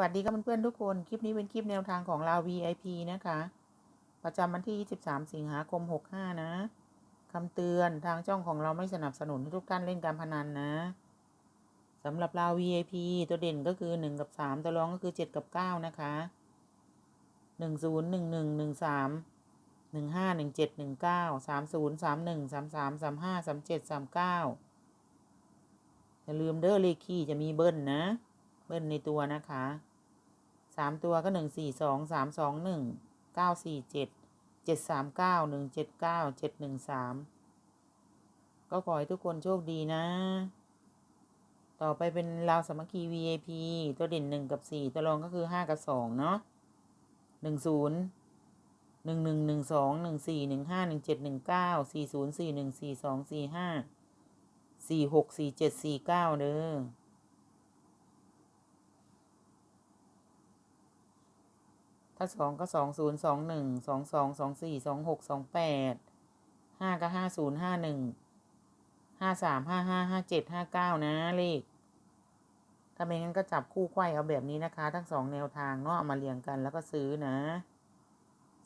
วัสดีครับเพื่อนๆทุกคน คลิปนี้เป็นคลิปแนวทางของเรา VIP นะคะ ประจำวันที่ 23 สิงหาคม 65 นะคำเตือนทางช่องของเราไม่สนับสนุนให้ทุกท่านเล่นการพนันนะสำหรับเรา VIP ตัวเด่นก็คือ 1 กับ 3 ตัวรองก็คือ 7 กับ 9 นะคะ 10 11 13 15 17 19 30 31 33 35 37 39อย่าลืมเด้อเลขคี่จะมีเบิ้ลนะ เบิ้ลในตัวนะคะสามตัวก็หนึ่งสี่สองสามสองหนึ่งเก้าสี่เจ็ดเจ็ดสามเก้าหนึ่งเจ็ดเก้าเจ็ดหนึ่งสามก็ขอให้ทุกคนโชคดีนะ ต่อไปเป็นราวสามัคคี VAP ตัวเด่นหนึ่งกับสี่ตัวรองก็คือห้ากับสองเนาะหนึ่งศูนย์หนึ่งหนึ่งหนึ่งสองหนึ่งสี่หนึ่งห้าหนึ่งเจ็ดหนึ่งเก้าสี่ศูนย์สี่หนึ่งสี่สองสี่ห้าสี่หกสี่เจ็ดสี่เก้าเด้อ ถ้าสองก็สองศูนย์สองหนึ่งสองสองสองสี่สองหกสองแปดห้าก็ห้าศูนย์ห้าหนึ่งห้าสามห้าห้าห้าเจ็ดห้าเก้านะเลขถ้าไม่งั้นก็จับคู่ไขว้เอาแบบนี้นะคะ ทั้งสองแนวทางเนาะเอามาเรียงกันแล้วก็ซื้อนะ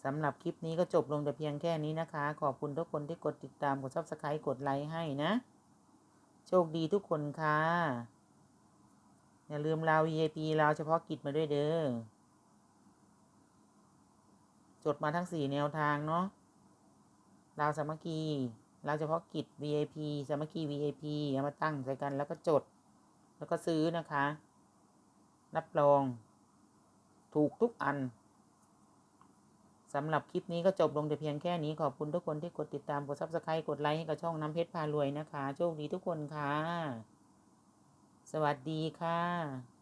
สำหรับคลิปนี้ก็จบลงแต่เพียงแค่นี้นะคะ ขอบคุณทุกคนที่กดติดตามกดซับสไครต์กดไลค์ให้นะ โชคดีทุกคนค่ะ อย่าลืมเรา VIP เราเฉพาะกิจมาด้วยเด้อ จดมาทั้งสี่แนวทางเนาะลาวสามัคคีลาวเฉพาะกิจ VIP สามัคคี VIP เอามาตั้งใส่กันแล้วก็จด แล้วก็ซื้อนะคะ รับรอง ถูกทุกอันสำหรับคลิปนี้ก็จบลงแต่เพียงแค่นี้ขอบคุณทุกคนที่กดติดตามกด subscribe กดไลค์ให้กับช่องน้ำเพชรพารวยนะคะ โชคดีทุกคนค่ะ สวัสดีค่ะ